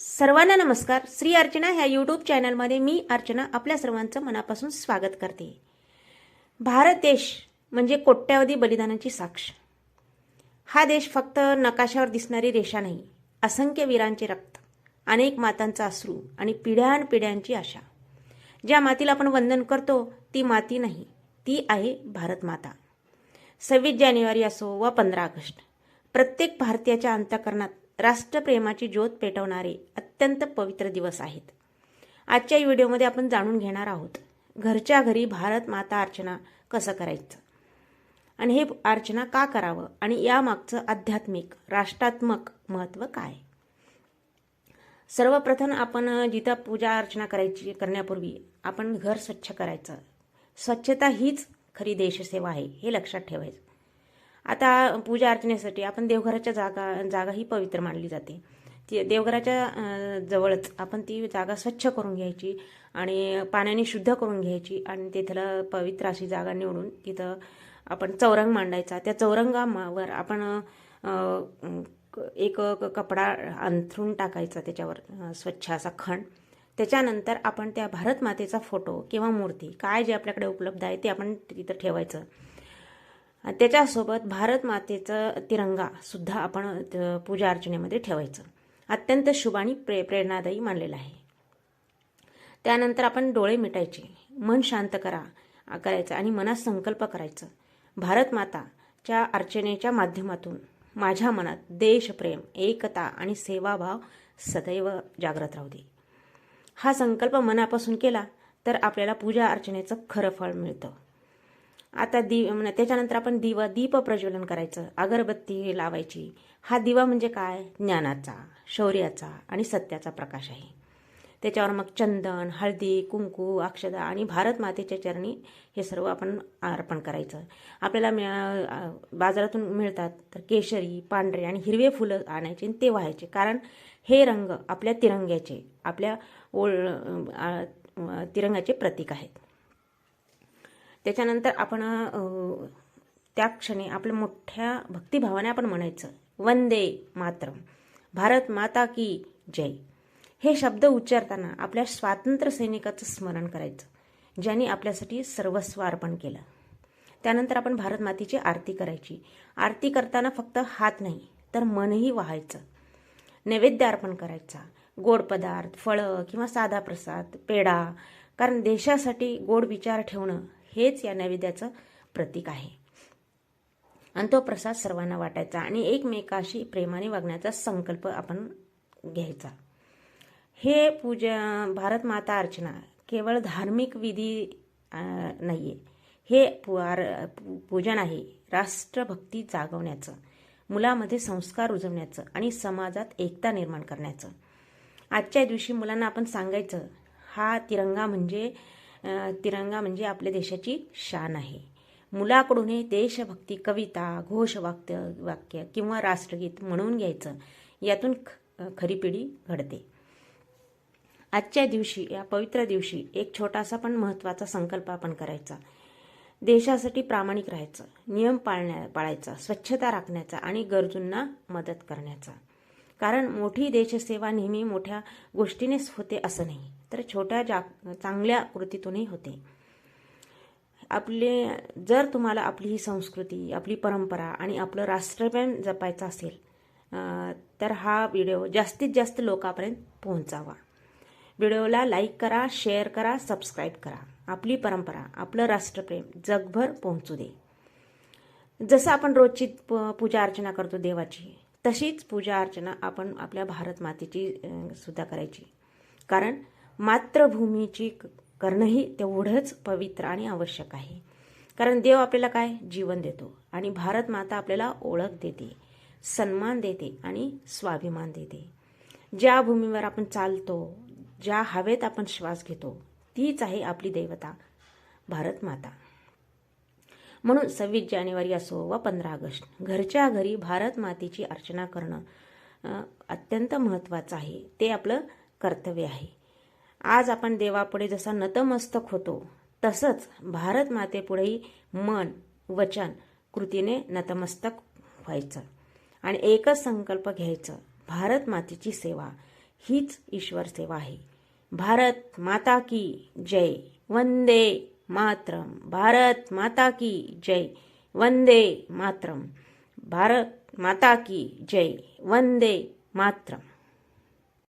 सर्वांना नमस्कार. श्री अर्चना ह्या यूट्यूब चॅनलमध्ये मी अर्चना आपल्या सर्वांचं मनापासून स्वागत करते. भारत देश म्हणजे कोट्यावधी बलिदानाची साक्ष. हा देश फक्त नकाशावर दिसणारी रेषा नाही असंख्य वीरांचे रक्त अनेक मातांचा अश्रू आणि पिढ्यानपिढ्यांची आशा. ज्या मातीला आपण वंदन करतो ती माती नाही ती आहे भारत माता. सव्वीस जानेवारी असो वा पंधरा ऑगस्ट प्रत्येक भारतीयाच्या अंतकरणात राष्ट्रप्रेमाची ज्योत पेटवणारे अत्यंत पवित्र दिवस आहेत. आजच्या व्हिडिओमध्ये आपण जाणून घेणार आहोत घरच्या घरी भारत माता अर्चना कसं करायचं? आणि हे अर्चना का करावं? आणि यामागचं आध्यात्मिक राष्ट्रात्मक महत्त्व काय? सर्वप्रथम आपण जिथं पूजा अर्चना करायची करण्यापूर्वी आपण घर स्वच्छ करायचं. स्वच्छता हीच खरी देशसेवा आहे हे लक्षात ठेवायचं. आता पूजा अर्चनेसाठी आपण देवघराच्या जागा जागा ही पवित्र मानली जाते. ती देवघराच्या जवळच आपण ती जागा स्वच्छ करून घ्यायची आणि पाण्याने शुद्ध करून घ्यायची आणि तिथलं पवित्र अशी जागा निवडून तिथं आपण चौरंग मांडायचा. त्या चौरंगावर आपण एक कपडा अंथरून टाकायचा त्याच्यावर स्वच्छ असा खण. त्याच्यानंतर आपण त्या भारत मातेचा फोटो किंवा मूर्ती काय जे आपल्याकडे उपलब्ध आहे ते आपण तिथं ठेवायचं. त्याच्यासोबत भारत मातेचा तिरंगा सुद्धा आपण पूजा अर्चनेमध्ये ठेवायचं. अत्यंत शुभ आणि प्रे प्रेरणादायी मानलेलं आहे. त्यानंतर आपण डोळे मिटायचे मन शांत करा करायचं आणि मनात संकल्प करायचं. भारत माताच्या अर्चनेच्या माध्यमातून माझ्या मनात देशप्रेम एकता आणि सेवाभाव सदैव जागृत राहू दे. हा संकल्प मनापासून केला तर आपल्याला पूजा अर्चनेचं खरं फळ मिळतं. आता दि म्हणजे त्याच्यानंतर आपण दिवा दीप प्रज्वलन करायचं. अगरबत्ती लावायची. हा दिवा म्हणजे काय? ज्ञानाचा शौर्याचा आणि सत्याचा प्रकाश आहे. त्याच्यावर मग चंदन हळदी कुंकू अक्षदा आणि भारत मातेच्या चरणी हे सर्व आपण अर्पण करायचं. आपल्याला मिळा बाजारातून मिळतात तर केशरी पांढरे आणि हिरवे फुलं आणायचे आणि ते व्हायचे. कारण हे रंग आपल्या तिरंग्याचे आपल्या ओळ तिरंग्याचे तिरंगाचे प्रतीक आहेत. त्याच्यानंतर आपण त्या क्षणी आपल्या मोठ्या भक्तिभावाने आपण म्हणायचं वंदे मातरम भारत माता की जय. हे शब्द उच्चारताना आपल्या स्वातंत्र्य सैनिकाचं स्मरण करायचं ज्यांनी आपल्यासाठी सर्वस्व अर्पण केलं. त्यानंतर आपण भारत मातेची आरती करायची. आरती करताना फक्त हात नाही तर मनही व्हायचं. नैवेद्य अर्पण करायचा. गोड पदार्थ फळं किंवा साधा प्रसाद पेढा कारण देशासाठी गोड विचार ठेवणं हेच या नैवेद्याचं प्रतीक आहे. आणि तो प्रसाद सर्वांना वाटायचा आणि एकमेकाशी प्रेमाने वागण्याचा संकल्प आपण घ्यायचा. हे पूजा भारत माता अर्चना केवळ धार्मिक विधी नाही आहे हे पुआर पू- पूजन आहे राष्ट्रभक्ती जागवण्याचं मुलामध्ये संस्कार रुजवण्याचं आणि समाजात एकता निर्माण करण्याचं. आजच्या दिवशी मुलांना आपण सांगायचं हा तिरंगा म्हणजे तिरंगा म्हणजे आपल्या देशाची शान आहे. मुलाकडून हे देशभक्ती कविता घोषवाक्य वाक्य किंवा राष्ट्रगीत म्हणून घ्यायचं यातून ख- खरी पिढी घडते. आजच्या दिवशी या पवित्र दिवशी एक छोटासा पण महत्त्वाचा संकल्प आपण करायचा. देशासाठी प्रामाणिक राहायचं नियम पाळण्या पाळायचा स्वच्छता राखण्याचा आणि गरजूंना मदत करण्याचा. कारण मोठी देशसेवा नेहमी मोठ्या गोष्टीनेच होते असं नाही. तर छोट्या जा चांगल्या कृतीतूनही होते. आपले जर तुम्हाला आपली ही संस्कृती आपली परंपरा आणि आपलं राष्ट्रप्रेम जपायचं असेल तर हा व्हिडिओ जास्तीत जास्त लोकांपर्यंत पोहोचावा. व्हिडिओला लाईक करा शेअर करा सबस्क्राईब करा. आपली परंपरा आपलं राष्ट्रप्रेम जगभर पोहोचू दे. जसं आपण रोजची पूजा अर्चना करतो देवाची तशीच पूजा अर्चना आपण आपल्या भारत मातेची सुद्धा करायची. कारण मातृभूमीची क- करणंही तेवढंच पवित्र आणि आवश्यक आहे. कारण देव आपल्याला काय? जीवन देतो. आणि भारत माता आपल्याला ओळख देते सन्मान देते आणि स्वाभिमान देते. ज्या भूमीवर आपण चालतो ज्या हवेत आपण श्वास घेतो तीच आहे आपली दैवता भारत माता. म्हणून सव्वीस जानेवारी असो व पंधरा ऑगस्ट घरच्या घरी भारत मातेची अर्चना करणं अत्यंत महत्त्वाचं आहे. ते आपलं कर्तव्य आहे. आज आपण देवापुढे जसा नतमस्तक होतो तसंच भारत मातेपुढेही मन वचन कृतीने नतमस्तक व्हायचं. आणि एकच संकल्प घ्यायचं भारत मातेची सेवा. हीच ईश्वर सेवा आहे. भारत माता की जय. वंदे मातरम. भारत माता की जय. वंदे मातरम. भारत माता की जय. वंदे मातरम.